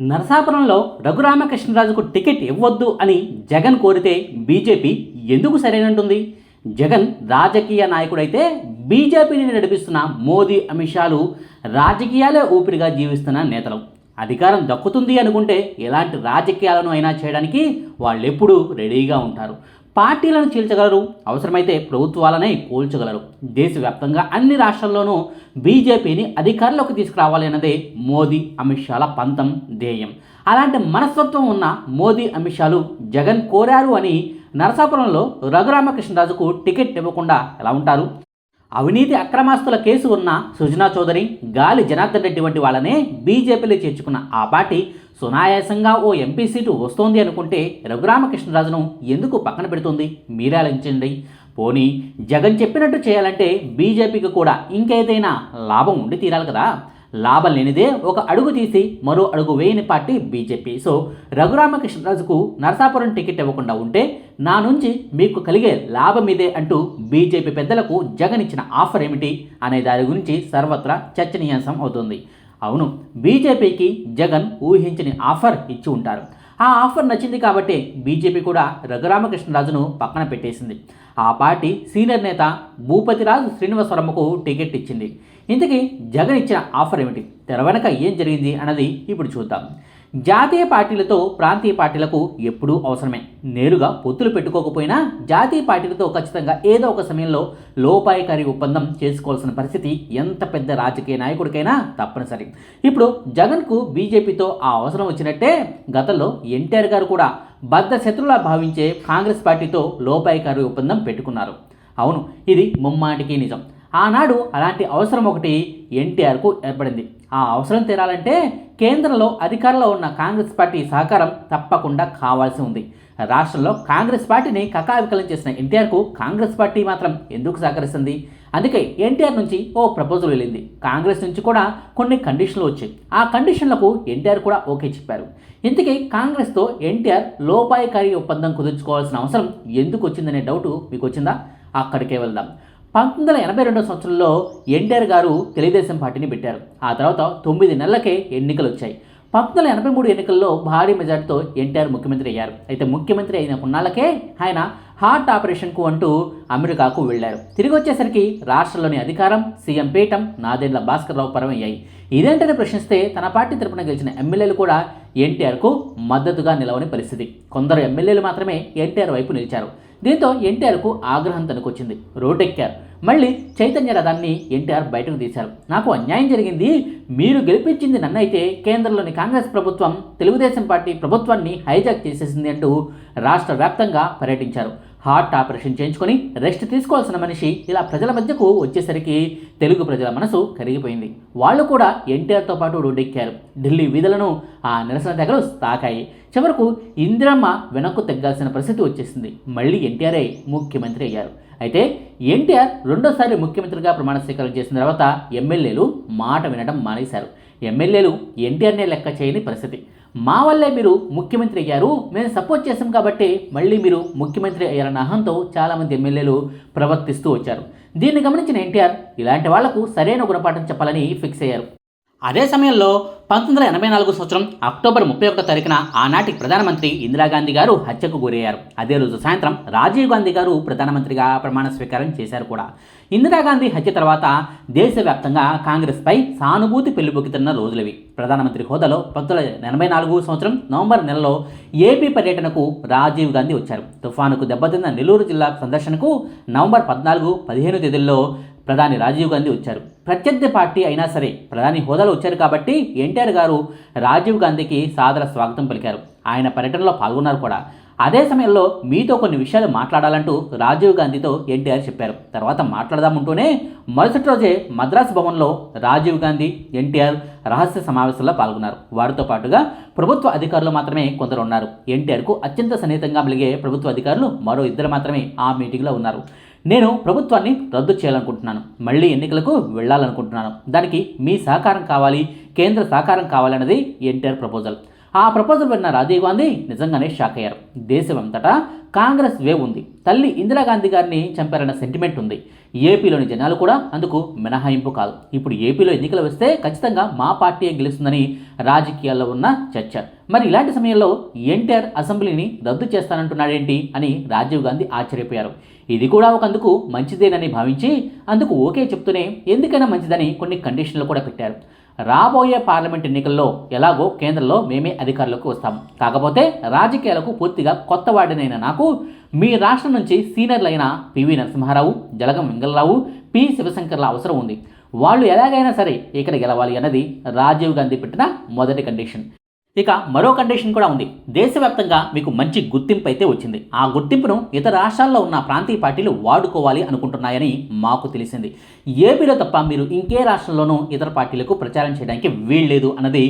నరసాపురంలో రఘురామకృష్ణరాజుకు ticket ఇవ్వద్దు అని జగన్ కోరితే బీజేపీ ఎందుకు సరేనంటుంది జగన్ రాజకీయ నాయకుడైతే బీజేపీని నడిపిస్తున్న మోదీ అమిత్ షాలు రాజకీయాలే ఊపిరిగా జీవిస్తున్న నేతలు. అధికారం దక్కుతుంది అనుకుంటే ఎలాంటి రాజకీయాలను అయినా చేయడానికి వాళ్ళెప్పుడూ రెడీగా ఉంటారు. పార్టీలను చీల్చగలరు అవసరమైతే ప్రభుత్వాలనే కూల్చగలరు దేశవ్యాప్తంగా అన్ని రాష్ట్రాల్లోనూ బీజేపీని అధికారంలోకి తీసుకురావాలి అన్నదే మోదీ అమిత్ షాల పంతం ధ్యేయం. అలాంటి మనస్తత్వం ఉన్న మోదీ అమిత్ షాలు జగన్ కోరారు అని నరసాపురంలో రఘురామకృష్ణరాజుకు టికెట్ ఇవ్వకుండా ఎలా ఉంటారు? అవినీతి అక్రమాస్తుల కేసు ఉన్న సుజనా చౌదరి గాలి జనార్దన్ రెడ్డి వంటి వాళ్ళనే బీజేపీలో చేర్చుకున్న ఆ పార్టీ సునాయాసంగా ఓ ఎంపీ సీటు వస్తోంది అనుకుంటే రఘురామకృష్ణరాజును ఎందుకు పక్కన పెడుతుంది? మీరే ఆలోచించండి. పోనీ జగన్ చెప్పినట్టు చేయాలంటే బీజేపీకి కూడా ఇంకేదైనా లాభం ఉండి తీరాలి కదా. లాభం లేనిదే ఒక అడుగు తీసి మరో అడుగు వేయని పార్టీ బీజేపీ. సో రఘురామకృష్ణరాజుకు నరసాపురం టికెట్ ఇవ్వకుండా ఉంటే నా నుంచి మీకు కలిగే లాభం ఇదే అంటూ బీజేపీ పెద్దలకు జగన్ ఇచ్చిన ఆఫర్ ఏమిటి అనే దాని గురించి సర్వత్రా చర్చనీయాంశం అవుతుంది. అవును బీజేపీకి జగన్ ఊహించని ఆఫర్ ఇచ్చి ఉంటారు. ఆ ఆఫర్ నచ్చింది కాబట్టి బీజేపీ కూడా రఘురామకృష్ణరాజును పక్కన పెట్టేసింది. ఆ పార్టీ సీనియర్ నేత భూపతిరాజు శ్రీనివాసవరమ్మకు టికెట్ ఇచ్చింది. ఇంతకీ జగన్ ఇచ్చిన ఆఫర్ ఏమిటి? తెర వెనక ఏం జరిగింది అన్నది ఇప్పుడు చూద్దాం. జాతీయ పార్టీలతో ప్రాంతీయ పార్టీలకు ఎప్పుడూ అవసరమే. నేరుగా పొత్తులు పెట్టుకోకపోయినా జాతీయ పార్టీలతో ఖచ్చితంగా ఏదో ఒక సమయంలో లోపాయకారి ఒప్పందం చేసుకోవాల్సిన పరిస్థితి ఎంత పెద్ద రాజకీయ నాయకుడికైనా తప్పనిసరి. ఇప్పుడు జగన్కు బీజేపీతో ఆ అవసరం వచ్చినట్టే గతంలో ఎన్టీఆర్ గారు కూడా బద్ద శత్రులా భావించే కాంగ్రెస్ పార్టీతో లోపాయకారి ఒప్పందం పెట్టుకున్నారు. అవును ఇది ముమ్మాటికి నిజం. ఆనాడు అలాంటి అవసరం ఒకటి ఎన్టీఆర్కు ఏర్పడింది. ఆ అవసరం తీరాలంటే కేంద్రంలో అధికారంలో ఉన్న కాంగ్రెస్ పార్టీ సహకారం తప్పకుండా కావాల్సి ఉంది. రాష్ట్రంలో కాంగ్రెస్ పార్టీని కకావికలం చేసిన ఎన్టీఆర్కు కాంగ్రెస్ పార్టీ మాత్రం ఎందుకు సహకరిస్తుంది? అందుకే ఎన్టీఆర్ నుంచి ఓ ప్రపోజల్ వెళ్ళింది. కాంగ్రెస్ నుంచి కూడా కొన్ని కండిషన్లు వచ్చాయి. ఆ కండిషన్లకు ఎన్టీఆర్ కూడా ఓకే చెప్పారు. ఇంతకీ కాంగ్రెస్తో ఎన్టీఆర్ లోపాయకారి ఒప్పందం కుదుర్చుకోవాల్సిన అవసరం ఎందుకు వచ్చిందనే డౌట్ మీకు వచ్చిందా అక్కడికే వెళ్దాం. పంతొమ్మిది వందల ఎనభై రెండో సంవత్సరంలో ఎన్టీఆర్ గారు తెలుగుదేశం పార్టీని పెట్టారు. ఆ తర్వాత తొమ్మిది నెలలకే ఎన్నికలు వచ్చాయి. పంతొమ్మిది వందల ఎనభై మూడు ఎన్నికల్లో భారీ మెజార్టీతో ఎన్టీఆర్ ముఖ్యమంత్రి అయ్యారు. అయితే ముఖ్యమంత్రి అయిన కొన్నాళ్ళకే ఆయన హార్ట్ ఆపరేషన్కు అంటూ అమెరికాకు వెళ్ళారు తిరిగి వచ్చేసరికి రాష్ట్రంలోని అధికారం సీఎం పీఠం నాదెండ్ల భాస్కర్రావు పరమయ్యాయి. పరం అయ్యాయి ఇదేంటని ప్రశ్నిస్తే తన పార్టీ తరపున గెలిచిన ఎమ్మెల్యేలు కూడా ఎన్టీఆర్కు మద్దతుగా నిలవని పరిస్థితి. కొందరు ఎమ్మెల్యేలు మాత్రమే ఎన్టీఆర్ వైపు నిలిచారు. దీంతో ఎన్టీఆర్కు ఆగ్రహం తనకొచ్చింది. రోడ్డెక్కారు. మళ్ళీ చైతన్య రథాన్ని ఎన్టీఆర్ బయటకు తీశారు. నాకు అన్యాయం జరిగింది. మీరు గెలిపించింది నన్నైతే కేంద్రంలోని కాంగ్రెస్ ప్రభుత్వం తెలుగుదేశం పార్టీ ప్రభుత్వాన్ని హైజాక్ చేసేసింది అంటూ రాష్ట్ర వ్యాప్తంగా పర్యటించారు. హార్ట్ ఆపరేషన్ చేయించుకొని రెస్ట్ తీసుకోవాల్సిన మనిషి ఇలా ప్రజల మధ్యకు వచ్చేసరికి తెలుగు ప్రజల మనసు కరిగిపోయింది. వాళ్ళు కూడా ఎన్టీఆర్తో పాటు రోడ్డెక్కారు ఢిల్లీ వీధులను ఆ నిరసన తెగలు తాకాయి. చివరకు ఇందిరమ్మ వెనక్కు తగ్గాల్సిన పరిస్థితి వచ్చేసింది. మళ్ళీ ఎన్టీఆర్ఏ ముఖ్యమంత్రి అయ్యారు. అయితే ఎన్టీఆర్ రెండోసారి ముఖ్యమంత్రిగా ప్రమాణ స్వీకారం చేసిన తర్వాత ఎమ్మెల్యేలు మాట వినడం మానేశారు. ఎమ్మెల్యేలు ఎన్టీఆర్నే లెక్క చేయని పరిస్థితి. మా వల్లే మీరు ముఖ్యమంత్రి అయ్యారు. మేము సపోర్ట్ చేశాం కాబట్టి మళ్ళీ మీరు ముఖ్యమంత్రి అయ్యారన్న అహంతో చాలామంది ఎమ్మెల్యేలు ప్రవర్తిస్తూ వచ్చారు. దీన్ని గమనించిన ఎన్టీఆర్ ఇలాంటి వాళ్ళకు సరైన గుణపాఠం చెప్పాలని ఫిక్స్ అయ్యారు. అదే సమయంలో పంతొమ్మిది వందల ఎనభై నాలుగు సంవత్సరం అక్టోబర్ ముప్పై ఒకటో తారీఖున ఆనాటి ప్రధానమంత్రి ఇందిరాగాంధీ గారు హత్యకు గురయ్యారు. అదే రోజు సాయంత్రం రాజీవ్ గాంధీ గారు ప్రధానమంత్రిగా ప్రమాణ స్వీకారం చేశారు కూడా. ఇందిరాగాంధీ హత్య తర్వాత దేశవ్యాప్తంగా కాంగ్రెస్పై సానుభూతి పెళ్ళిబొక్కుతున్న రోజులవి. ప్రధానమంత్రి హోదాలో పంతొమ్మిది వందల ఎనభై నాలుగు సంవత్సరం నవంబర్ నెలలో ఏపీ పర్యటనకు రాజీవ్ గాంధీ వచ్చారు. తుఫానుకు దెబ్బతిన్న నెల్లూరు జిల్లా సందర్శనకు నవంబర్ పద్నాలుగు పదిహేను తేదీల్లో ప్రధాని రాజీవ్ గాంధీ వచ్చారు. ప్రత్యర్థి పార్టీ అయినా సరే ప్రధాని హోదాలో వచ్చారు కాబట్టి ఎన్టీఆర్ గారు రాజీవ్ గాంధీకి సాదర స్వాగతం పలికారు. ఆయన పర్యటనలో పాల్గొన్నారు కూడా. అదే సమయంలో మీతో కొన్ని విషయాలు మాట్లాడాలంటూ రాజీవ్ గాంధీతో ఎన్టీఆర్ చెప్పారు. తర్వాత మాట్లాడదామంటూనే మరుసటి రోజే మద్రాసు భవన్లో రాజీవ్ గాంధీ ఎన్టీఆర్ రహస్య సమావేశంలో పాల్గొన్నారు. వారితో పాటుగా ప్రభుత్వ అధికారులు మాత్రమే కొందరు ఉన్నారు. ఎన్టీఆర్కు అత్యంత సన్నిహితంగా మెలిగే ప్రభుత్వ అధికారులు మరో ఇద్దరు మాత్రమే ఆ మీటింగ్లో ఉన్నారు. నేను ప్రభుత్వాన్ని రద్దు చేయాలనుకుంటున్నాను. మళ్ళీ ఎన్నికలకు వెళ్ళాలనుకుంటున్నాను. దానికి మీ సహకారం కావాలి కేంద్ర సహకారం కావాలన్నది ఎన్టీఆర్ ప్రపోజల్. ఆ ప్రపోజల్ విన్న రాజీవ్ గాంధీ నిజంగానే షాక్ అయ్యారు. దేశమంతటా కాంగ్రెస్ వేవ్ ఉంది. తల్లి ఇందిరాగాంధీ గారిని చంపారన్న సెంటిమెంట్ ఉంది. ఏపీలోని జనాలు కూడా అందుకు మినహాయింపు కాదు. ఇప్పుడు ఏపీలో ఎన్నికలు వస్తే ఖచ్చితంగా మా పార్టీ గెలుస్తుందని రాజకీయాల్లో ఉన్న చర్చ. మరి ఇలాంటి సమయంలో ఎన్టీఆర్ అసెంబ్లీని రద్దు చేస్తానంటున్నాడేంటి అని రాజీవ్ గాంధీ ఆశ్చర్యపోయారు. ఇది కూడా ఒక అందుకు మంచిదేనని భావించి అందుకు ఓకే చెప్తూనే ఎందుకైనా మంచిదని కొన్ని కండిషన్లు కూడా పెట్టారు. రాబోయే పార్లమెంట్ ఎన్నికల్లో ఎలాగో కేంద్రంలో మేమే అధికారులకు వస్తాం. కాకపోతే రాజకీయాలకు పూర్తిగా కొత్త వాడినైన నాకు మీ రాష్ట్రం నుంచి సీనియర్లైన P V Narasimha Rao Jalagam Vengala Rao P శివశంకర్ల అవసరం ఉంది. వాళ్ళు ఎలాగైనా సరే ఇక్కడ గెలవాలి అన్నది రాజీవ్ గాంధీ పెట్టిన మొదటి కండిషన్. ఇక మరో కండిషన్ కూడా ఉంది. దేశవ్యాప్తంగా మీకు మంచి గుర్తింపు అయితే వచ్చింది. ఆ గుర్తింపును ఇతర రాష్ట్రాల్లో ఉన్న ప్రాంతీయ పార్టీలు వాడుకోవాలి అనుకుంటున్నాయని మాకు తెలిసింది. ఏపీలో తప్ప మీరు ఇంకే రాష్ట్రంలోనూ ఇతర పార్టీలకు ప్రచారం చేయడానికి వీల్లేదు అన్నది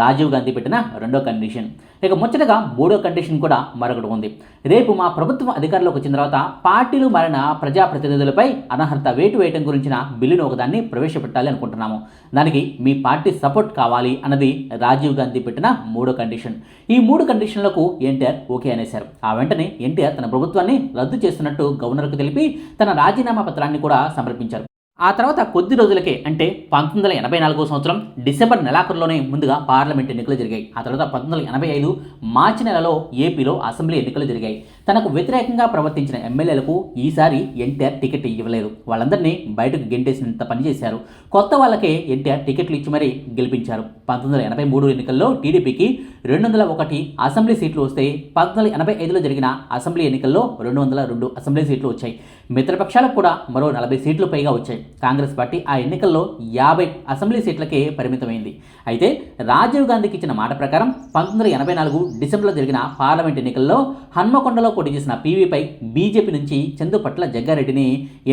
రాజీవ్ గాంధీ పెట్టిన రెండో కండిషన్ ఇక ముచ్చటగా మూడో కండిషన్ కూడా మరొకటి ఉంది. రేపు మా ప్రభుత్వం అధికారంలోకి వచ్చిన తర్వాత పార్టీలు మారిన ప్రజాప్రతినిధులపై అనర్హత వేటు వేయటం గురించిన బిల్లును ఒకదాన్ని ప్రవేశపెట్టాలి అనుకుంటున్నాము. దానికి మీ పార్టీ సపోర్ట్ కావాలి అన్నది రాజీవ్ గాంధీ పెట్టిన మూడో కండిషన్ ఈ మూడు కండిషన్లకు ఎన్టీఆర్ ఓకే అనేశారు. ఆ వెంటనే ఎన్టీఆర్ తన ప్రభుత్వాన్ని రద్దు చేస్తున్నట్టు గవర్నర్కు తెలిపి తన రాజీనామా పత్రాన్ని కూడా సమర్పించారు. ఆ తర్వాత కొద్ది రోజులకే అంటే పంతొమ్మిది వందల ఎనభై నాలుగో సంవత్సరం డిసెంబర్ నెలాఖరులోనే ముందుగా పార్లమెంట్ ఎన్నికలు జరిగాయి. ఆ తర్వాత పంతొమ్మిది వందల ఎనభై ఐదు మార్చి నెలలో ఏపీలో అసెంబ్లీ ఎన్నికలు జరిగాయి. తనకు వ్యతిరేకంగా ప్రవర్తించిన ఎమ్మెల్యేలకు ఈసారి ఎన్టీఆర్ టికెట్ ఇవ్వలేదు. వాళ్ళందరినీ బయటకు గెంటేసినంత పనిచేశారు కొత్త వాళ్ళకే ఎన్టీఆర్ టికెట్లు ఇచ్చి మరీ గెలిపించారు. పంతొమ్మిది వందల ఎనభై మూడు ఎన్నికల్లో టీడీపీకి రెండు వందల ఒకటి అసెంబ్లీ సీట్లు వస్తే పంతొమ్మిది వందల ఎనభై ఐదులో జరిగిన అసెంబ్లీ ఎన్నికల్లో రెండు వందల రెండు అసెంబ్లీ సీట్లు వచ్చాయి. మిత్రపక్షాలకు కూడా మరో నలభై సీట్లు పైగా వచ్చాయి. కాంగ్రెస్ పార్టీ ఆ ఎన్నికల్లో యాభై అసెంబ్లీ సీట్లకే పరిమితమైంది. అయితే రాజీవ్ గాంధీకి ఇచ్చిన మాట ప్రకారం పంతొమ్మిది వందల ఎనభై నాలుగు డిసెంబర్లో జరిగిన పార్లమెంట్ ఎన్నికల్లో హన్మకొండలో పోటీ చేసిన పీవీపై బీజేపీ నుంచి చందుపట్ల జగ్గారెడ్డిని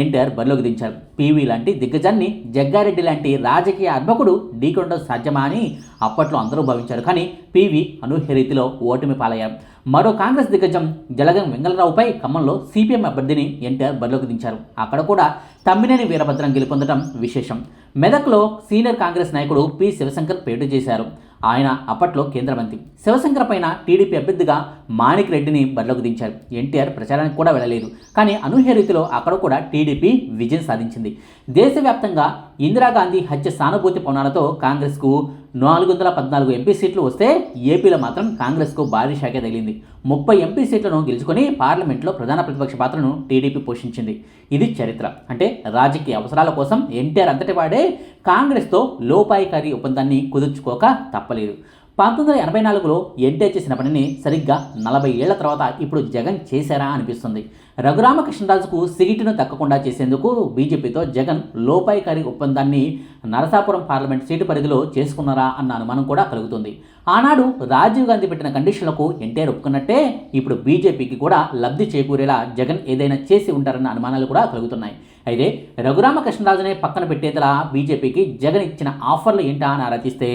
ఎన్టీఆర్ బరిలోకి దించారు. పీవీ లాంటి దిగ్గజాన్ని జగ్గారెడ్డి లాంటి రాజకీయ అర్భకుడు ఢీకొనడం సాధ్యమా అని అప్పట్లో అందరూ భావించారు. కానీ పీవీ అనూహ్య రీతిలో ఓటమి పాలయ్యారు మరో కాంగ్రెస్ దిగ్గజం జలగం వెంగళరావుపై ఖమ్మంలో సిపిఎం అభ్యర్థిని ఎన్టీఆర్ బరిలోకి దించారు. అక్కడ కూడా తమ్మినేని వీరభద్రం గెలుపొందడం విశేషం. మెదక్లో సీనియర్ కాంగ్రెస్ నాయకుడు పి శివశంకర్ పేటు చేశారు. ఆయన అప్పట్లో కేంద్ర మంత్రి. శివశంకర్ పైన టీడీపీ అభ్యర్థిగా మాణిక్ రెడ్డిని బరిలోకి దించారు. ఎన్టీఆర్ ప్రచారానికి కూడా వెళ్ళలేదు. కానీ అనూహ్య రీతిలో అక్కడ కూడా టీడీపీ విజయం సాధించింది. దేశవ్యాప్తంగా ఇందిరాగాంధీ హత్య సానుభూతి పవనాలతో కాంగ్రెస్కు నాలుగు వందల పద్నాలుగు ఎంపీ సీట్లు వస్తే ఏపీలో మాత్రం కాంగ్రెస్కు భారీ శాఖ తగిలింది. ముప్పై ఎంపీ సీట్లను గెలుచుకొని పార్లమెంట్లో ప్రధాన ప్రతిపక్ష పాత్రను టీడీపీ పోషించింది. ఇది చరిత్ర. అంటే రాజకీయ అవసరాల కోసం ఎన్టీఆర్ అంతటి వాడే కాంగ్రెస్తో లోపాయికారి ఒప్పందాన్ని కుదుర్చుకోక తప్పలేదు. పంతొమ్మిది వందల ఎనభై నాలుగులో ఎన్టీఆర్ చేసిన పనిని సరిగ్గా నలభై ఏళ్ళ తర్వాత ఇప్పుడు జగన్ చేశారా అనిపిస్తుంది. రఘురామకృష్ణరాజుకు సీటును దక్కకుండా చేసేందుకు బీజేపీతో జగన్ లోపాయికారి ఒప్పందాన్ని నరసాపురం పార్లమెంట్ సీటు పరిధిలో చేసుకున్నారా అన్న అనుమానం కూడా కలుగుతుంది. ఆనాడు రాజీవ్ గాంధీ పెట్టిన కండిషన్లకు ఎన్టీఆర్ ఒప్పుకున్నట్టే ఇప్పుడు బీజేపీకి కూడా లబ్ధి చేకూరేలా జగన్ ఏదైనా చేసి ఉంటారన్న అనుమానాలు కూడా కలుగుతున్నాయి. అయితే రఘురామకృష్ణరాజునే పక్కన పెట్టేదిలా బీజేపీకి జగన్ ఇచ్చిన ఆఫర్లు ఏంటా అని ఆరాధిస్తే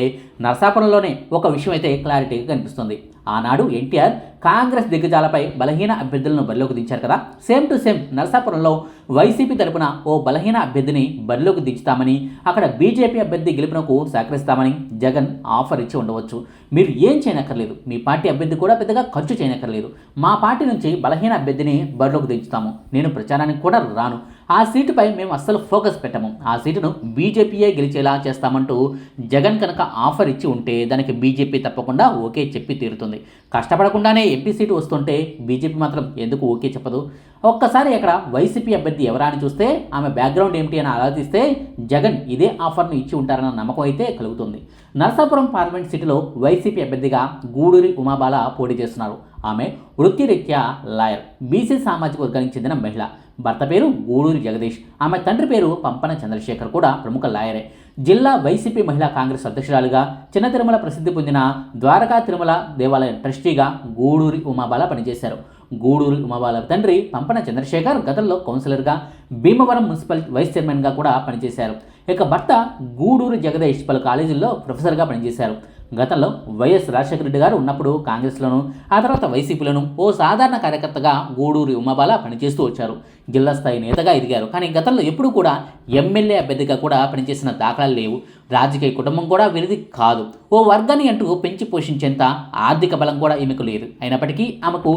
నరసాపురంలోనే ఒక విషయం అయితే క్లారిటీగా కనిపిస్తుంది. ఆనాడు ఎన్టీఆర్ కాంగ్రెస్ దిగ్గజాలపై బలహీన అభ్యర్థులను బరిలోకి దించారు కదా. సేమ్ టు సేమ్ నరసాపురంలో వైసీపీ తరపున ఓ బలహీన అభ్యర్థిని బరిలోకి దించుతామని అక్కడ బీజేపీ అభ్యర్థి గెలుపునకు సహకరిస్తామని జగన్ ఆఫర్ ఇచ్చి ఉండవచ్చు. మీరు ఏం చేయనక్కర్లేదు. మీ పార్టీ అభ్యర్థి కూడా పెద్దగా ఖర్చు చేయనక్కర్లేదు. మా పార్టీ నుంచి బలహీన అభ్యర్థిని బరిలోకి దించుతాము. నేను ప్రచారానికి కూడా రాను. ఆ సీటుపై మేము అస్సలు ఫోకస్ పెట్టము. ఆ సీటును బీజేపీయే గెలిచేలా చేస్తామంటూ జగన్ కనుక ఆఫర్ ఇచ్చి ఉంటే దానికి బీజేపీ తప్పకుండా ఓకే చెప్పి తీరుతుంది. కష్టపడకుండానే ఎంపీ సీటు వస్తుంటే బీజేపీ మాత్రం ఎందుకు ఓకే చెప్పదు? ఒక్కసారి అక్కడ వైసీపీ అభ్యర్థి ఎవరా అని చూస్తే ఆమె బ్యాక్గ్రౌండ్ ఏమిటి అని ఆలోచిస్తే జగన్ ఇదే ఆఫర్ను ఇచ్చి ఉంటారన్న నమ్మకం అయితే కలుగుతుంది. నరసాపురం పార్లమెంట్ సీటులో వైసీపీ అభ్యర్థిగా గూడూరి ఉమాబాల పోటీ చేస్తున్నారు. ఆమె వృత్తిరీత్యా లాయర్ బీసీ సామాజిక వర్గానికి చెందిన మహిళ. భర్త పేరు గూడూరి జగదీష్. ఆమె తండ్రి పేరు పంపన చంద్రశేఖర్ కూడా ప్రముఖ లాయరే. జిల్లా వైసీపీ మహిళా కాంగ్రెస్ అధ్యక్షురాలుగా చిన్న తిరుమల ప్రసిద్ధి పొందిన ద్వారకా తిరుమల దేవాలయం ట్రస్టీగా గూడూరి ఉమాబాల పనిచేశారు. గూడూరి ఉమాబాల తండ్రి పంపన చంద్రశేఖర్ గతంలో కౌన్సిలర్గా భీమవరం మున్సిపల్ వైస్ చైర్మన్గా కూడా పనిచేశారు. ఇక భర్త గూడూరు జగదీష్ పలు కాలేజీల్లో ప్రొఫెసర్గా పనిచేశారు. గతంలో వైఎస్ రాజశేఖర రెడ్డి గారు ఉన్నప్పుడు కాంగ్రెస్లోను ఆ తర్వాత వైసీపీలను ఓ సాధారణ కార్యకర్తగా గూడూరి ఉమాబాల పనిచేస్తూ వచ్చారు. జిల్లా స్థాయి నేతగా ఎదిగారు. కానీ గతంలో ఎప్పుడూ కూడా ఎమ్మెల్యే అభ్యర్థిగా కూడా పనిచేసిన దాఖలాలు లేవు. రాజకీయ కుటుంబం కూడా వీరిది కాదు. ఓ వర్గాన్ని అంటూ పెంచి పోషించేంత ఆర్థిక బలం కూడా ఈమెకు లేదు. అయినప్పటికీ ఆమెకు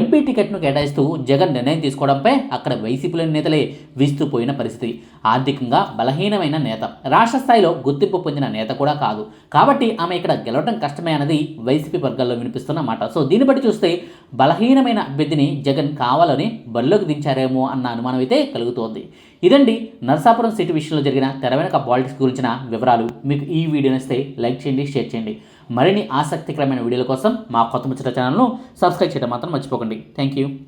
ఎంపీ టికెట్ను కేటాయిస్తూ జగన్ నిర్ణయం తీసుకోవడంపై అక్కడ వైసీపీలోని నేతలే విస్తుపోయిన పరిస్థితి. ఆర్థికంగా బలహీనమైన నేత. రాష్ట్ర స్థాయిలో గుర్తింపు పొందిన నేత కూడా కాదు. కాబట్టి ఆమె ఇక్కడ గెలవడం కష్టమే అన్నది వైసీపీ వర్గాల్లో వినిపిస్తున్న మాట. సో దీన్ని బట్టి చూస్తే బలహీనమైన అభ్యర్థిని జగన్ కావాలని బరిలోకి దించారేమో అన్న అనుమానం అయితే కలుగుతోంది. ఇదండి నరసాపురం సిటీ విషయంలో జరిగిన తెర వెనక పాలిటిక్స్ గురించిన వివరాలు మీకు ఈ వీడియో నచ్చితే లైక్ చేయండి షేర్ చేయండి. మరిన్ని ఆసక్తికరమైన వీడియోల కోసం మా కొత్త ముచ్చట ఛానల్ను సబ్స్క్రైబ్ చేయడం మాత్రం మర్చిపోకండి. Thank you